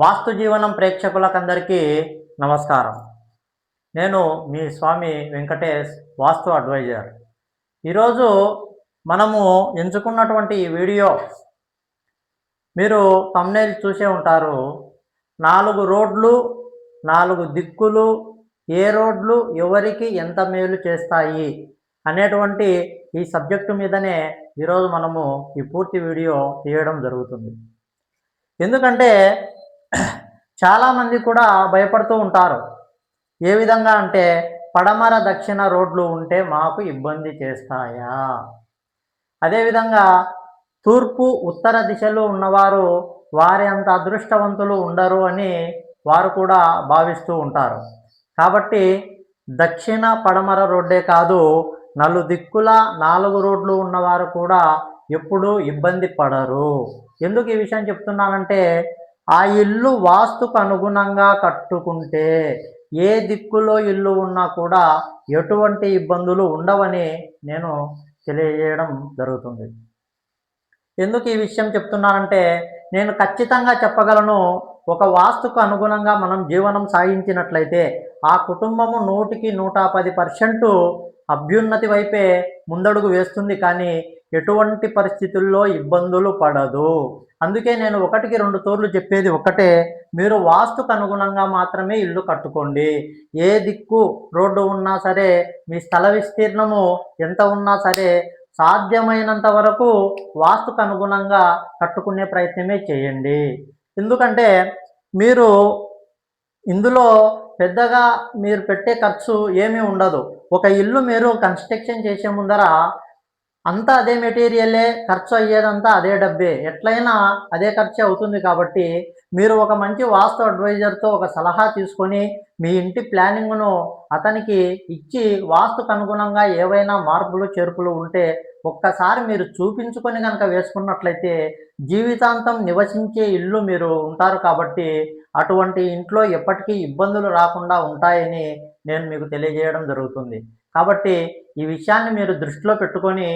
వాస్తు జీవనం ప్రేక్షకులకందరికీ నమస్కారం. నేను మీ స్వామి వెంకటేష్ వాస్తు అడ్వైజర్. ఈరోజు మనము ఎంచుకున్నటువంటి ఈ వీడియో మీరు తమ్నేల్ చూసే ఉంటారు. నాలుగు రోడ్లు నాలుగు దిక్కులు ఏ రోడ్లు ఎవరికి ఎంత మేలు చేస్తాయి అనేటువంటి ఈ సబ్జెక్టు మీదనే ఈరోజు మనము ఈ పూర్తి వీడియో తీయడం జరుగుతుంది. ఎందుకంటే చాలామంది కూడా భయపడుతూ ఉంటారు. ఏ విధంగా అంటే పడమర దక్షిణ రోడ్లు ఉంటే మాకు ఇబ్బంది చేస్తాయా? అదేవిధంగా తూర్పు ఉత్తర దిశలో ఉన్నవారు వారి అంత అదృష్టవంతులు ఉండరు అని వారు కూడా భావిస్తూ ఉంటారు. కాబట్టి దక్షిణ పడమర రోడ్డే కాదు నలు దిక్కుల నాలుగు రోడ్లు ఉన్నవారు కూడా ఎప్పుడూ ఇబ్బంది పడరు. ఎందుకు ఈ విషయం చెప్తున్నానంటే ఆ ఇల్లు వాస్తుకు అనుగుణంగా కట్టుకుంటే ఏ దిక్కులో ఇల్లు ఉన్నా కూడా ఎటువంటి ఇబ్బందులు ఉండవని నేను తెలియజేయడం జరుగుతుంది. ఎందుకు ఈ విషయం చెప్తున్నానంటే నేను ఖచ్చితంగా చెప్పగలను ఒక వాస్తుకు అనుగుణంగా మనం జీవనం సాగించినట్లయితే ఆ కుటుంబము నూటికి నూట పది పర్సెంట్ అభ్యున్నతి వైపే ముందడుగు వేస్తుంది. కానీ ఎటువంటి పరిస్థితుల్లో ఇబ్బందులు పడదు. అందుకే నేను ఒకటికి రెండు తోర్లు చెప్పేది ఒకటే మీరు వాస్తుకు అనుగుణంగా మాత్రమే ఇల్లు కట్టుకోండి. ఏ దిక్కు రోడ్డు ఉన్నా సరే మీ స్థల విస్తీర్ణము ఎంత ఉన్నా సరే సాధ్యమైనంత వరకు వాస్తుకు అనుగుణంగా కట్టుకునే ప్రయత్నమే చేయండి. ఎందుకంటే మీరు ఇందులో పెద్దగా మీరు పెట్టే ఖర్చు ఏమీ ఉండదు. ఒక ఇల్లు మీరు కన్స్ట్రక్షన్ చేసే ముందర అంతా అదే మెటీరియలే ఖర్చు అయ్యేదంతా అదే డబ్బే. ఎట్లయినా అదే ఖర్చు అవుతుంది కాబట్టి మీరు ఒక మంచి వాస్తు అడ్వైజర్తో ఒక సలహా తీసుకొని మీ ఇంటి ప్లానింగ్ను అతనికి ఇచ్చి వాస్తుకు అనుగుణంగా ఏవైనా మార్పులు చేర్పులు ఉంటే ఒక్కసారి మీరు చూపించుకొని కనుక వేసుకున్నట్లయితే జీవితాంతం నివసించే ఇల్లు మీరు ఉంటారు కాబట్టి అటువంటి ఇంట్లో ఎప్పటికీ ఇబ్బందులు రాకుండా ఉంటాయని నేను మీకు తెలియజేయడం జరుగుతుంది. కాబట్టి ఈ విషయాన్ని మీరు దృష్టిలో పెట్టుకొని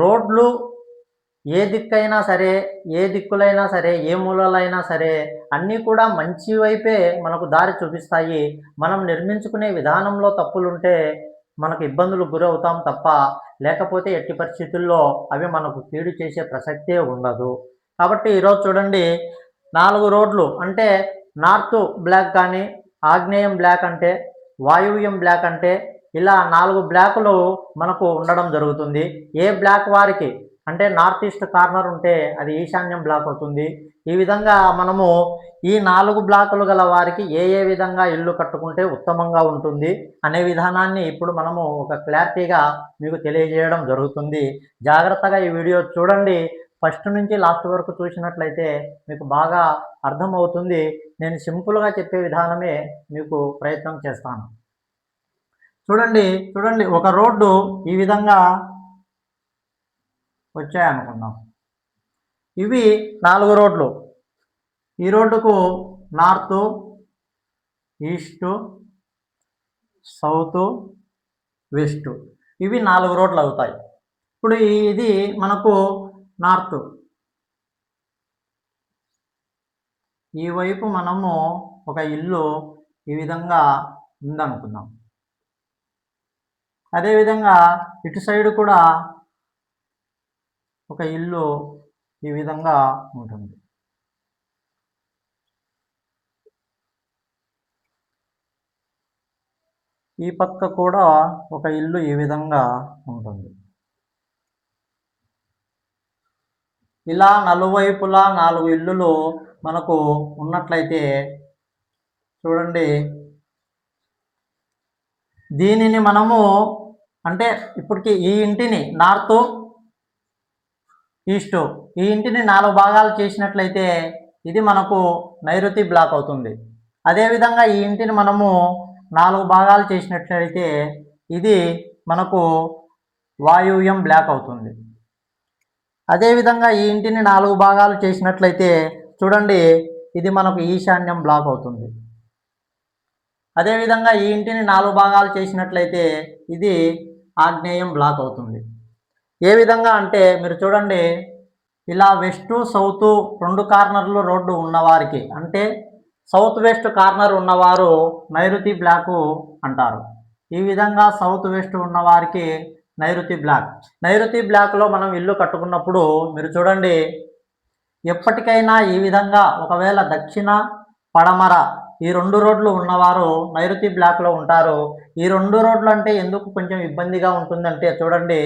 రోడ్లు ఏ దిక్కైనా సరే ఏ దిక్కులైనా సరే ఏ మూలలైనా సరే అన్నీ కూడా మంచి వైపే మనకు దారి చూపిస్తాయి. మనం నిర్మించుకునే విధానంలో తప్పులుంటే మనకు ఇబ్బందులు గురవుతాం తప్ప లేకపోతే ఎట్టి పరిస్థితుల్లో అవి మనకు కీడు చేసే ప్రసక్తే ఉండదు. కాబట్టి ఈరోజు చూడండి నాలుగు రోడ్లు అంటే నార్త్ బ్లాక్ కానీ ఆగ్నేయం బ్లాక్ అంటే వాయువ్యం బ్లాక్ అంటే ఇలా నాలుగు బ్లాకులు మనకు ఉండడం జరుగుతుంది. ఏ బ్లాక్ వారికి అంటే నార్త్ ఈస్ట్ కార్నర్ ఉంటే అది ఈశాన్యం బ్లాక్ అవుతుంది. ఈ విధంగా మనము ఈ నాలుగు బ్లాకులు గల వారికి ఏ ఏ విధంగా ఇల్లు కట్టుకుంటే ఉత్తమంగా ఉంటుంది అనే విధానాన్ని ఇప్పుడు మనము ఒక క్లారిటీగా మీకు తెలియజేయడం జరుగుతుంది. జాగ్రత్తగా ఈ వీడియో చూడండి. ఫస్ట్ నుంచి లాస్ట్ వరకు చూసినట్లయితే మీకు బాగా అర్థమవుతుంది. నేను సింపుల్గా చెప్పే విధానమే మీకు ప్రయత్నం చేస్తాను. చూడండి చూడండి ఒక రోడ్డు ఈ విధంగా వచ్చాయనుకుందాం. ఇవి నాలుగు రోడ్లు. ఈ రోడ్డుకు నార్త్ ఈస్ట్ సౌత్ వెస్ట్. ఇవి నాలుగు రోడ్లు అవుతాయి. ఇప్పుడు ఇది మనకు నార్త్. ఈ వైపు మనము ఒక ఇల్లు ఈ విధంగా ఉందనుకుందాం. అదేవిధంగా ఇటు సైడ్ కూడా ఒక ఇల్లు ఈ విధంగా ఉంటుంది. ఈ పక్క కూడా ఒక ఇల్లు ఈ విధంగా ఉంటుంది. ఇలా నలువైపులా నాలుగు ఇల్లులు మనకు ఉన్నట్లయితే చూడండి. దీనిని మనము అంటే ఇప్పటికి ఈ ఇంటిని నార్త్ ఈస్ట్ ఈ ఇంటిని నాలుగు భాగాలు చేసినట్లయితే ఇది మనకు నైరుతి బ్లాక్ అవుతుంది. అదేవిధంగా ఈ ఇంటిని మనము నాలుగు భాగాలు చేసినట్లయితే ఇది మనకు వాయువ్యం బ్లాక్ అవుతుంది. అదేవిధంగా ఈ ఇంటిని నాలుగు భాగాలు చేసినట్లయితే చూడండి ఇది మనకు ఈశాన్యం బ్లాక్ అవుతుంది. అదేవిధంగా ఈ ఇంటిని నాలుగు భాగాలు చేసినట్లయితే ఇది ఆగ్నేయం బ్లాక్ అవుతుంది. ఏ విధంగా అంటే మీరు చూడండి ఇలా వెస్ట్ సౌత్ రెండు కార్నర్లు రోడ్డు ఉన్నవారికి అంటే సౌత్ వెస్ట్ కార్నర్ ఉన్నవారు నైరుతి బ్లాకు అంటారు. ఈ విధంగా సౌత్ వెస్ట్ ఉన్నవారికి నైరుతి బ్లాక్ నైరుతి బ్లాక్లో మనం ఇల్లు కట్టుకున్నప్పుడు మీరు చూడండి ఎప్పటికైనా ఈ విధంగా ఒకవేళ దక్షిణ పడమర ఈ రెండు రోడ్లు ఉన్నవారు నైరుతి బ్లాక్లో ఉంటారు. ఈ రెండు రోడ్లు అంటే ఎందుకు కొంచెం ఇబ్బందిగా ఉంటుందంటే చూడండి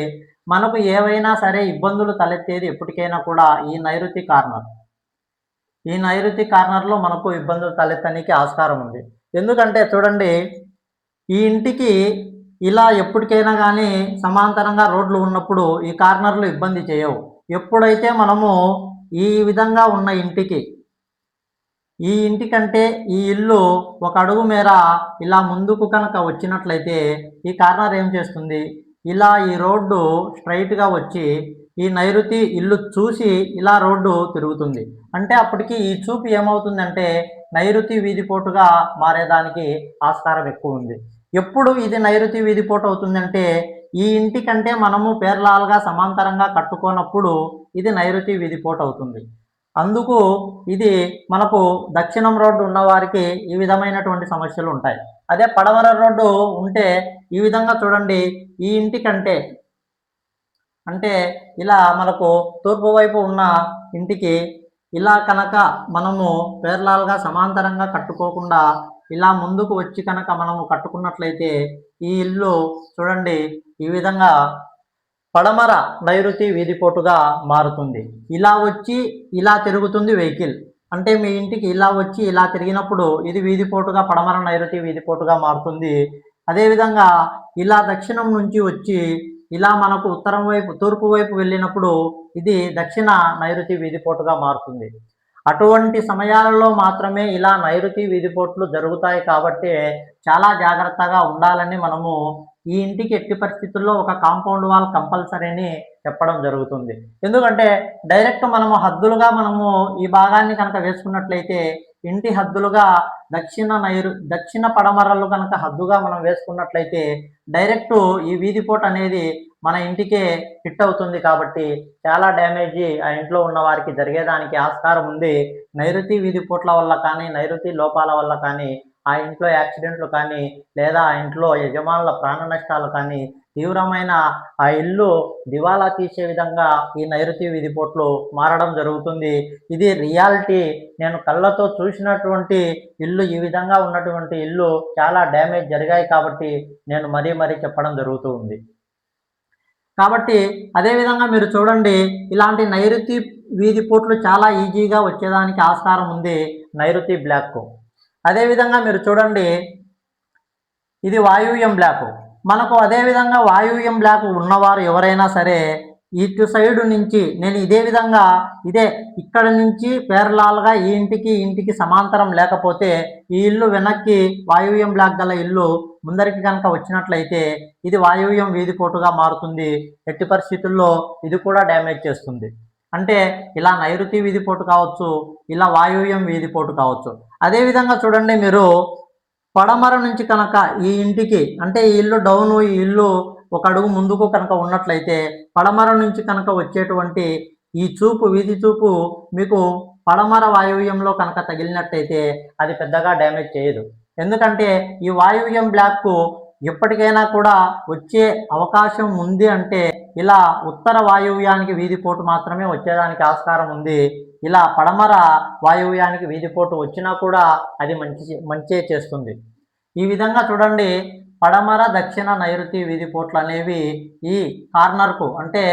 మనకు ఏవైనా సరే ఇబ్బందులు తలెత్తేది ఎప్పటికైనా కూడా ఈ నైరుతి కార్నర్. ఈ నైరుతి కార్నర్లో మనకు ఇబ్బందులు తలెత్తడానికి ఆస్కారం ఉంది. ఎందుకంటే చూడండి ఈ ఇంటికి ఇలా ఎప్పటికైనా కానీ సమాంతరంగా రోడ్లు ఉన్నప్పుడు ఈ కార్నర్లు ఇబ్బంది చేయవు. ఎప్పుడైతే మనము ఈ విధంగా ఉన్న ఇంటికి ఈ ఇంటికంటే ఈ ఇల్లు ఒక అడుగు మేర ఇలా ముందుకు కనుక వచ్చినట్లయితే ఈ కార్నర్ ఏం చేస్తుంది? ఇలా ఈ రోడ్డు స్ట్రైట్గా వచ్చి ఈ నైరుతి ఇల్లు చూసి ఇలా రోడ్డు తిరుగుతుంది. అంటే అప్పటికి ఈ చూపు ఏమవుతుందంటే నైరుతి వీధిపోటుగా మారేదానికి ఆస్కారం ఎక్కువ ఉంది. ఎప్పుడు ఇది నైరుతి వీధిపోటు అవుతుందంటే ఈ ఇంటి కంటే మనము పేర్లాలుగా సమాంతరంగా కట్టుకోనప్పుడు ఇది నైరుతి వీధిపోటు అవుతుంది. అందుకు ఇది మనకు దక్షిణం రోడ్డు ఉన్నవారికి ఈ విధమైనటువంటి సమస్యలు ఉంటాయి. అదే పడమర రోడ్డు ఉంటే ఈ విధంగా చూడండి ఈ ఇంటికంటే అంటే ఇలా మనకు తూర్పు వైపు ఉన్న ఇంటికి ఇలా కనుక మనము పేర్లాలుగా సమాంతరంగా కట్టుకోకుండా ఇలా ముందుకు వచ్చి కనుక మనము కట్టుకున్నట్లయితే ఈ ఇల్లు చూడండి ఈ విధంగా పడమర నైరుతి వీధిపోటుగా మారుతుంది. ఇలా వచ్చి ఇలా తిరుగుతుంది వెహికల్. అంటే మీ ఇంటికి ఇలా వచ్చి ఇలా తిరిగినప్పుడు ఇది వీధిపోటుగా పడమర నైరుతి వీధిపోటుగా మారుతుంది. అదేవిధంగా ఇలా దక్షిణం నుంచి వచ్చి ఇలా మనకు ఉత్తరం వైపు తూర్పు వైపు వెళ్ళినప్పుడు ఇది దక్షిణ నైరుతి వీధిపోటుగా మారుతుంది. అటువంటి సమయాలలో మాత్రమే ఇలా నైరుతి వీధిపోట్లు జరుగుతాయి కాబట్టి చాలా జాగ్రత్తగా ఉండాలని మనము ఈ ఇంటికి ఎట్టి పరిస్థితుల్లో ఒక కాంపౌండ్ వాల్ కంపల్సరీ అని చెప్పడం జరుగుతుంది. ఎందుకంటే డైరెక్ట్ మనము హద్దులుగా మనము ఈ భాగాన్ని కనుక వేసుకున్నట్లయితే ఇంటి హద్దులుగా దక్షిణ నైరు దక్షిణ పడమరలు కనుక హద్దుగా మనం వేసుకున్నట్లయితే డైరెక్ట్ ఈ వీధిపోటు అనేది మన ఇంటికే హిట్ అవుతుంది కాబట్టి చాలా డ్యామేజీ ఆ ఇంట్లో ఉన్న వారికి జరిగేదానికి ఆస్కారం ఉంది. నైరుతి వీధిపోట్ల వల్ల కానీ నైరుతి లోపాల వల్ల కానీ ఆ ఇంట్లో యాక్సిడెంట్లు కానీ లేదా ఆ ఇంట్లో యజమానుల ప్రాణ నష్టాలు కానీ తీవ్రమైన ఆ ఇల్లు దివాలా తీసే విధంగా ఈ నైరుతి విధిపోట్లు మారడం జరుగుతుంది. ఇది రియాలిటీ. నేను కళ్ళతో చూసినటువంటి ఇల్లు ఈ విధంగా ఉన్నటువంటి ఇల్లు చాలా డ్యామేజ్ జరిగాయి కాబట్టి నేను మరీ మరీ చెప్పడం జరుగుతూ ఉంది. కాబట్టి అదేవిధంగా మీరు చూడండి ఇలాంటి నైరుతి వీధి పోట్లు చాలా ఈజీగా వచ్చేదానికి ఆస్కారం ఉంది నైరుతి బ్లాక్ అదేవిధంగా మీరు చూడండి ఇది వాయువ్యం బ్లాక్. మనకు అదేవిధంగా వాయువ్యం బ్లాక్ ఉన్నవారు ఎవరైనా సరే ఇటు సైడు నుంచి నేను ఇదే విధంగా ఇదే ఇక్కడ నుంచి పేర్లాల్గా ఈ ఇంటికి ఇంటికి సమాంతరం లేకపోతే ఈ ఇల్లు వెనక్కి వాయువ్యం బ్లాక్ గల ఇల్లు ముందరికి కనుక వచ్చినట్లయితే ఇది వాయువ్యం వీధిపోటుగా మారుతుంది. ఎట్టి పరిస్థితుల్లో ఇది కూడా డ్యామేజ్ చేస్తుంది. అంటే ఇలా నైరుతి వీధిపోటు కావచ్చు ఇలా వాయువ్యం వీధిపోటు కావచ్చు. అదేవిధంగా చూడండి మీరు పడమర నుంచి కనుక ఈ ఇంటికి అంటే ఈ ఇల్లు డౌన్ ఈ ఇల్లు ఒక అడుగు ముందుకు కనుక ఉన్నట్లయితే పడమర నుంచి కనుక వచ్చేటువంటి ఈ చూపు వీధి చూపు మీకు పడమర వాయువ్యంలో కనుక తగిలినట్టయితే అది పెద్దగా డ్యామేజ్ చేయదు. ఎందుకంటే ఈ వాయువ్యం బ్లాక్ ఎప్పటికైనా కూడా వచ్చే అవకాశం ఉంది అంటే ఇలా ఉత్తర వాయువ్యానికి వీధిపోటు మాత్రమే వచ్చేదానికి ఆస్కారం ఉంది. ఇలా పడమర వాయువ్యానికి వీధిపోటు వచ్చినా కూడా అది మంచి మంచే చేస్తుంది. ఈ విధంగా చూడండి పడమర దక్షిణ నైరుతి వీధిపోట్లు అనేవి ఈ కార్నర్కు అంటే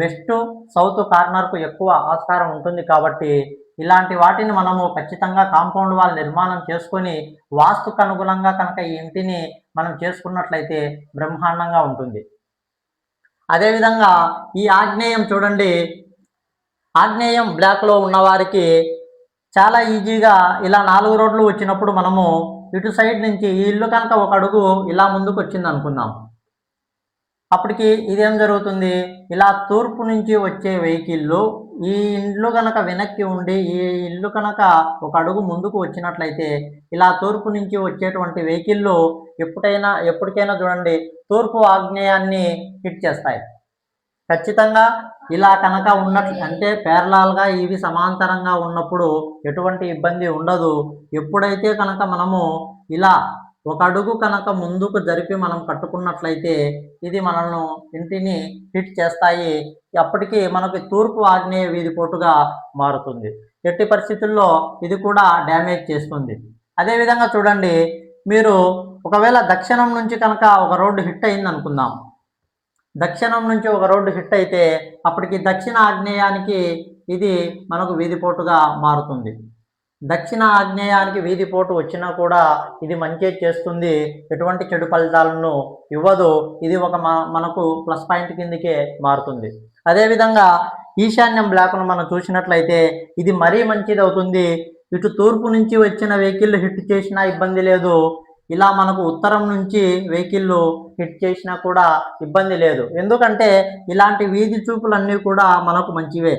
వెస్ట్ సౌత్ కార్నర్కు ఎక్కువ ఆస్కారం ఉంటుంది కాబట్టి ఇలాంటి వాటిని మనము ఖచ్చితంగా కాంపౌండ్ వాల్ నిర్మాణం చేసుకొని వాస్తుకు అనుగుణంగా కనుక ఈ ఇంటిని మనం చేసుకున్నట్లయితే బ్రహ్మాండంగా ఉంటుంది. అదేవిధంగా ఈ ఆగ్నేయం చూడండి ఆగ్నేయం బ్లాక్లో ఉన్నవారికి చాలా ఈజీగా ఇలా నాలుగు రోడ్లు వచ్చినప్పుడు మనము ఇటు సైడ్ నుంచి ఈ ఇల్లు కనుక ఒక అడుగు ఇలా ముందుకు వచ్చింది అనుకుందాం. అప్పటికి ఇదేం జరుగుతుంది? ఇలా తూర్పు నుంచి వచ్చే వెహికల్లు ఈ ఇల్లు కనుక వెనక్కి ఉండి ఈ ఇల్లు కనుక ఒక అడుగు ముందుకు వచ్చినట్లయితే ఇలా తూర్పు నుంచి వచ్చేటువంటి వెహికల్లు ఎప్పుడైనా ఎప్పటికైనా చూడండి తూర్పు ఆగ్నేయాన్ని హిట్ చేస్తాయి. ఖచ్చితంగా ఇలా కనుక ఉన్నట్లు అంటే పేర్లాల్గా ఇవి సమాంతరంగా ఉన్నప్పుడు ఎటువంటి ఇబ్బంది ఉండదు. ఎప్పుడైతే కనుక మనము ఇలా ఒక అడుగు కనుక ముందుకు జరిపి మనం కట్టుకున్నట్లయితే ఇది మనల్ని ఇంటిని హిట్ చేస్తాయి. అప్పటికి మనకి తూర్పు ఆగ్నేయ వీధి పోటుగా మారుతుంది. ఎట్టి పరిస్థితుల్లో ఇది కూడా డ్యామేజ్ చేస్తుంది. అదేవిధంగా చూడండి మీరు ఒకవేళ దక్షిణం నుంచి కనుక ఒక రోడ్డు హిట్ అయింది అనుకుందాం దక్షిణం నుంచి ఒక రోడ్డు హిట్ అయితే అప్పటికి దక్షిణ ఆగ్నేయానికి ఇది మనకు వీధిపోటుగా మారుతుంది. దక్షిణ ఆగ్నేయానికి వీధిపోటు వచ్చినా కూడా ఇది మంచి చేస్తుంది. ఎటువంటి చెడు ఫలితాలను ఇవ్వదు. ఇది ఒక మ- మనకు ప్లస్ పాయింట్ కిందకే మారుతుంది. అదేవిధంగా ఈశాన్యం బ్లాక్ను మనం చూసినట్లయితే ఇది మరీ మంచిది అవుతుంది ఇటు తూర్పు నుంచి వచ్చిన వెహికల్ హిట్ చేసినా ఇబ్బంది లేదు. ఇలా మనకు ఉత్తరం నుంచి వెహికల్ హిట్ చేసినా కూడా ఇబ్బంది లేదు. ఎందుకంటే ఇలాంటి వీధి చూపులన్నీ కూడా మనకు మంచివే.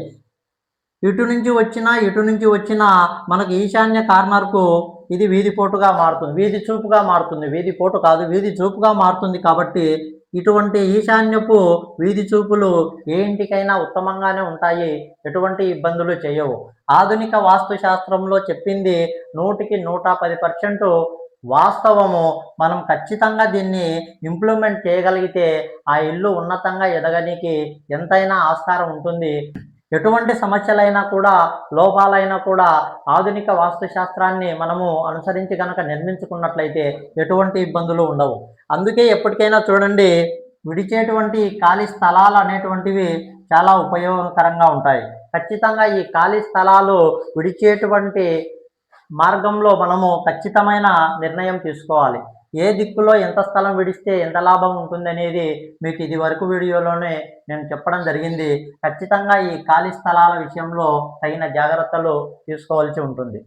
ఇటు నుంచి వచ్చినా ఇటు నుంచి వచ్చినా మనకు ఈశాన్య కార్నర్కు ఇది వీధి పోటుగా మారుతుంది. వీధి చూపుగా మారుతుంది. వీధి పోటు కాదు వీధి చూపుగా మారుతుంది కాబట్టి ఇటువంటి ఈశాన్యపు వీధి చూపులు ఏ ఇంటికైనా ఉత్తమంగానే ఉంటాయి. ఎటువంటి ఇబ్బందులు చేయవు. ఆధునిక వాస్తు శాస్త్రంలో చెప్పింది నూటికి నూట పది పర్సెంట్ వాస్తవము మనం ఖచ్చితంగా దీన్ని ఇంప్లిమెంట్ చేయగలిగితే ఆ ఇల్లు ఉన్నతంగా ఎదగనికి ఎంతైనా ఆస్కారం ఉంటుంది. ఎటువంటి సమస్యలైనా కూడా లోపాలైనా కూడా ఆధునిక వాస్తుశాస్త్రాన్ని మనము అనుసరించి కనుక నిర్మించుకున్నట్లయితే ఎటువంటి ఇబ్బందులు ఉండవు. అందుకే ఎప్పటికైనా చూడండి విడిచేటువంటి ఖాళీ స్థలాలు అనేటువంటివి చాలా ఉపయోగకరంగా ఉంటాయి. ఖచ్చితంగా ఈ ఖాళీ స్థలాలు విడిచేటువంటి మార్గంలో మనము ఖచ్చితమైన నిర్ణయం తీసుకోవాలి. ఏ దిక్కులో ఎంత స్థలం విడిస్తే ఎంత లాభం ఉంటుంది అనేది మీకు ఇది వరకు వీడియోలోనే నేను చెప్పడం జరిగింది. ఖచ్చితంగా ఈ ఖాళీ స్థలాల విషయంలో తగిన జాగ్రత్తలు తీసుకోవాల్సి ఉంటుంది.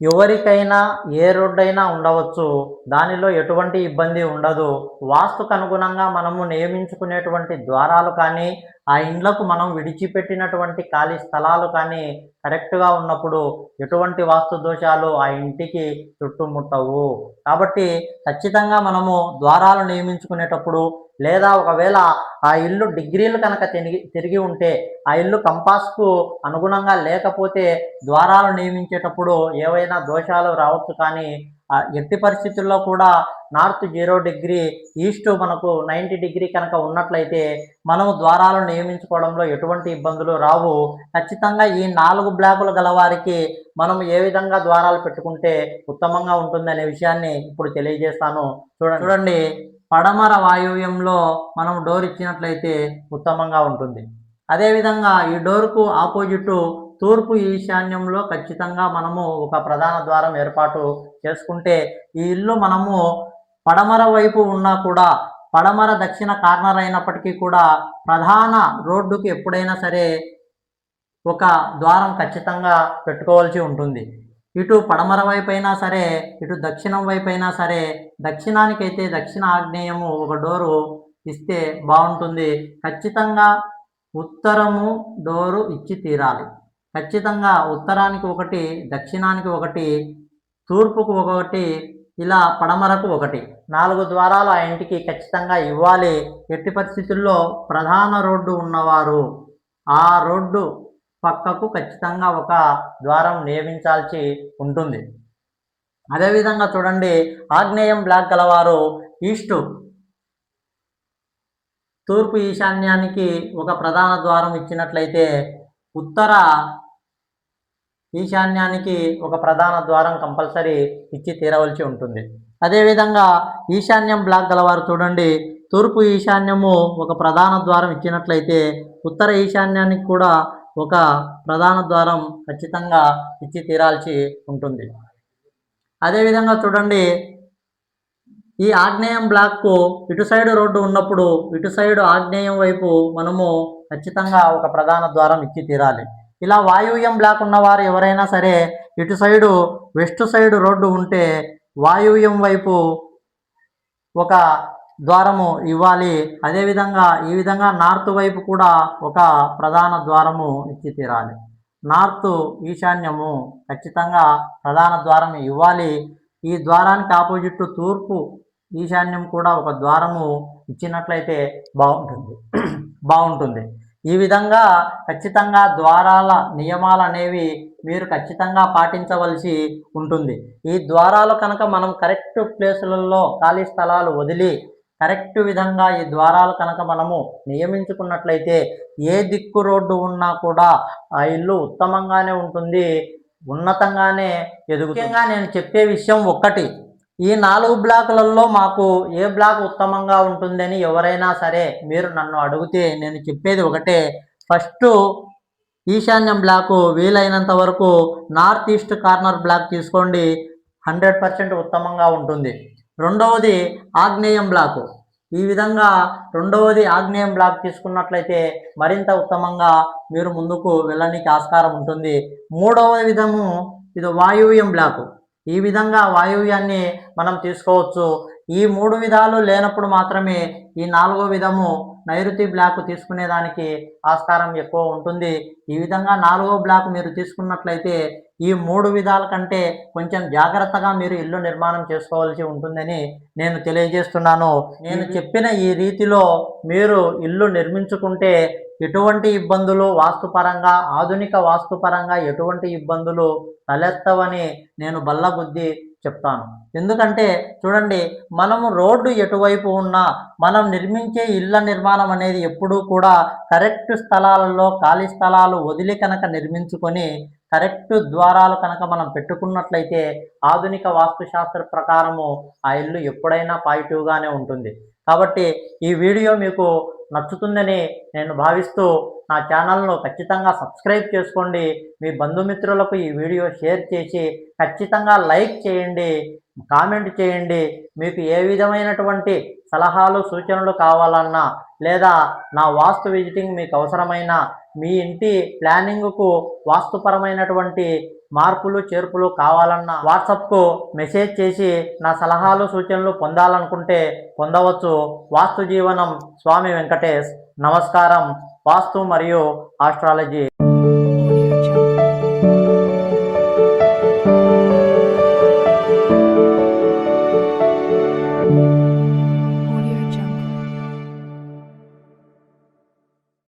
ఎవరికైనా ఏ రోడ్డైనా ఉండవచ్చు. దానిలో ఎటువంటి ఇబ్బంది ఉండదు. వాస్తుకు అనుగుణంగా మనము నియమించుకునేటువంటి ద్వారాలు కానీ ఆ ఇండ్లకు మనం విడిచిపెట్టినటువంటి ఖాళీ స్థలాలు కానీ కరెక్ట్గా ఉన్నప్పుడు ఎటువంటి వాస్తు దోషాలు ఆ ఇంటికి చుట్టుముట్టవు. కాబట్టి ఖచ్చితంగా మనము ద్వారాలు నియమించుకునేటప్పుడు లేదా ఒకవేళ ఆ ఇల్లు డిగ్రీలు కనుక తిరిగి తిరిగి ఉంటే ఆ ఇల్లు కంపాస్కు అనుగుణంగా లేకపోతే ద్వారాలు నియమించేటప్పుడు ఏవైనా దోషాలు రావచ్చు కానీ ఆ ఎట్టి పరిస్థితుల్లో కూడా నార్త్ జీరో డిగ్రీ ఈస్ట్ మనకు నైంటీ డిగ్రీ కనుక ఉన్నట్లయితే మనము ద్వారాలు నియమించుకోవడంలో ఎటువంటి ఇబ్బందులు రావు. ఖచ్చితంగా ఈ నాలుగు బ్లాకులు గలవారికి మనం ఏ విధంగా ద్వారాలు పెట్టుకుంటే ఉత్తమంగా ఉంటుంది అనే విషయాన్ని ఇప్పుడు తెలియజేస్తాను. చూడండి. చూడండి. పడమర వాయువ్యంలో మనం డోర్ ఇచ్చినట్లయితే ఉత్తమంగా ఉంటుంది. అదేవిధంగా ఈ డోర్కు ఆపోజిట్ తూర్పు ఈశాన్యంలో ఖచ్చితంగా మనము ఒక ప్రధాన ద్వారం ఏర్పాటు చేసుకుంటే ఈ ఇల్లు మనము పడమర వైపు ఉన్నా కూడా పడమర దక్షిణ కార్నర్ అయినప్పటికీ కూడా ప్రధాన రోడ్డుకి ఎప్పుడైనా సరే ఒక ద్వారం ఖచ్చితంగా పెట్టుకోవాల్సి ఉంటుంది. ఇటు పడమర వైపు అయినా సరే ఇటు దక్షిణం వైపు అయినా సరే దక్షిణానికైతే దక్షిణ ఆగ్నేయము ఒక డోరు ఇస్తే బాగుంటుంది. ఖచ్చితంగా ఉత్తరము డోరు ఇచ్చి తీరాలి. ఖచ్చితంగా ఉత్తరానికి ఒకటి దక్షిణానికి ఒకటి తూర్పుకు ఒకటి ఇలా పడమరకు ఒకటి. నాలుగు ద్వారాలు ఆ ఇంటికి ఖచ్చితంగా ఇవ్వాలి. ఎట్టి పరిస్థితుల్లో ప్రధాన రోడ్డు ఉన్నవారు ఆ రోడ్డు పక్కకు ఖచ్చితంగా ఒక ద్వారం నియమించాల్సి ఉంటుంది. అదేవిధంగా చూడండి ఆగ్నేయం బ్లాక్ గలవారు ఈస్ట్ తూర్పు ఈశాన్యానికి ఒక ప్రధాన ద్వారం ఇచ్చినట్లయితే ఉత్తర ఈశాన్యానికి ఒక ప్రధాన ద్వారం కంపల్సరీ ఇచ్చి తీరవలసి ఉంటుంది. అదేవిధంగా ఈశాన్యం బ్లాక్ గలవారు చూడండి తూర్పు ఈశాన్యము ఒక ప్రధాన ద్వారం ఇచ్చినట్లయితే ఉత్తర ఈశాన్యానికి కూడా ఒక ప్రధాన ద్వారం ఖచ్చితంగా ఇచ్చి తీరాల్సి ఉంటుంది. అదేవిధంగా చూడండి ఈ ఆగ్నేయం బ్లాక్కు ఇటు సైడ్ రోడ్డు ఉన్నప్పుడు ఇటు సైడ్ ఆగ్నేయం వైపు మనము ఖచ్చితంగా ఒక ప్రధాన ద్వారం ఇచ్చి తీరాలి. ఇలా వాయువ్యం బ్లాక్ ఉన్నవారు ఎవరైనా సరే ఇటు సైడు వెస్ట్ సైడ్ రోడ్డు ఉంటే వాయువ్యం వైపు ఒక ద్వారము ఇవ్వాలి. అదేవిధంగా ఈ విధంగా నార్త్ వైపు కూడా ఒక ప్రధాన ద్వారము ఇచ్చి తీరాలి. నార్త్ ఈశాన్యము ఖచ్చితంగా ప్రధాన ద్వారం ఇవ్వాలి. ఈ ద్వారానికి ఆపోజిట్ తూర్పు ఈశాన్యం కూడా ఒక ద్వారము ఇచ్చినట్లయితే బాగుంటుంది. బాగుంటుంది. ఈ విధంగా ఖచ్చితంగా ద్వారాల నియమాలు అనేవి మీరు ఖచ్చితంగా పాటించవలసి ఉంటుంది. ఈ ద్వారాలు కనుక మనం కరెక్ట్ ప్లేసులలో ఖాళీ స్థలాలు వదిలి కరెక్ట్ విధంగా ఈ ద్వారాలు కనుక మనము నియమించుకున్నట్లయితే ఏ దిక్కు రోడ్డు ఉన్నా కూడా ఆ ఇల్లు ఉత్తమంగానే ఉంటుంది ఉన్నతంగానే ఎదుగుతుందిగా నేను చెప్పే విషయం ఒక్కటి ఈ నాలుగు బ్లాకులలో మాకు ఏ బ్లాక్ ఉత్తమంగా ఉంటుందని ఎవరైనా సరే మీరు నన్ను అడిగితే నేను చెప్పేది ఒకటే ఫస్ట్ ఈశాన్యం బ్లాకు వీలైనంత వరకు నార్త్ ఈస్ట్ కార్నర్ బ్లాక్ తీసుకోండి హండ్రెడ్ పర్సెంట్ ఉత్తమంగా ఉంటుంది. రెండవది ఆగ్నేయం బ్లాకు. ఈ విధంగా రెండవది ఆగ్నేయం బ్లాక్ తీసుకున్నట్లయితే మరింత ఉత్తమంగా మీరు ముందుకు వెళ్ళడానికి ఆస్కారం ఉంటుంది. మూడవ విధము ఇది వాయువ్యం బ్లాకు. ఈ విధంగా వాయువ్యాన్ని మనం తీసుకోవచ్చు. ఈ మూడు విధాలు లేనప్పుడు మాత్రమే ఈ నాలుగో విధము నైరుతి బ్లాక్ తీసుకునేదానికి ఆస్కారం ఎక్కువ ఉంటుంది. ఈ విధంగా నాలుగో బ్లాక్ మీరు తీసుకున్నట్లయితే ఈ మూడు విధాల కంటే కొంచెం జాగ్రత్తగా మీరు ఇల్లు నిర్మాణం చేసుకోవాల్సి ఉంటుందని నేను తెలియజేస్తున్నాను. నేను చెప్పిన ఈ రీతిలో మీరు ఇల్లు నిర్మించుకుంటే ఎటువంటి ఇబ్బందులు వాస్తుపరంగా ఆధునిక వాస్తుపరంగా ఎటువంటి ఇబ్బందులు తలెత్తవని నేను బల్లబుద్ధి చెప్తాను. ఎందుకంటే చూడండి మనము రోడ్డు ఎటువైపు ఉన్నా మనం నిర్మించే ఇళ్ళ నిర్మాణం అనేది ఎప్పుడూ కూడా కరెక్ట్ స్థలాలలో ఖాళీ స్థలాలు వదిలి కనుక నిర్మించుకొని కరెక్ట్ ద్వారాలు కనుక మనం పెట్టుకున్నట్లయితే ఆధునిక వాస్తుశాస్త్ర ప్రకారము ఆ ఇల్లు ఎప్పుడైనా పాజిటివ్గానే ఉంటుంది. కాబట్టి ఈ వీడియో మీకు నచ్చుతుందని నేను భావిస్తూ నా ఛానల్ను ఖచ్చితంగా సబ్స్క్రైబ్ చేసుకోండి. మీ బంధుమిత్రులకు ఈ వీడియో షేర్ చేసి ఖచ్చితంగా లైక్ చేయండి కామెంట్ చేయండి. మీకు ఏ విధమైనటువంటి సలహాలు సూచనలు కావాలన్నా లేదా నా వాస్తు విజిటింగ్ మీకు అవసరమైన మీ ఇంటి ప్లానింగ్కు వాస్తుపరమైనటువంటి మార్పులు చేర్పులు కావాలన్నా వాట్సాప్కు మెసేజ్ చేసి నా సలహాలు సూచనలు పొందాలనుకుంటే పొందవచ్చు. వాస్తు జీవనం స్వామి వెంకటేష్. నమస్కారం. వాస్తు మరియు ఆస్ట్రాలజీ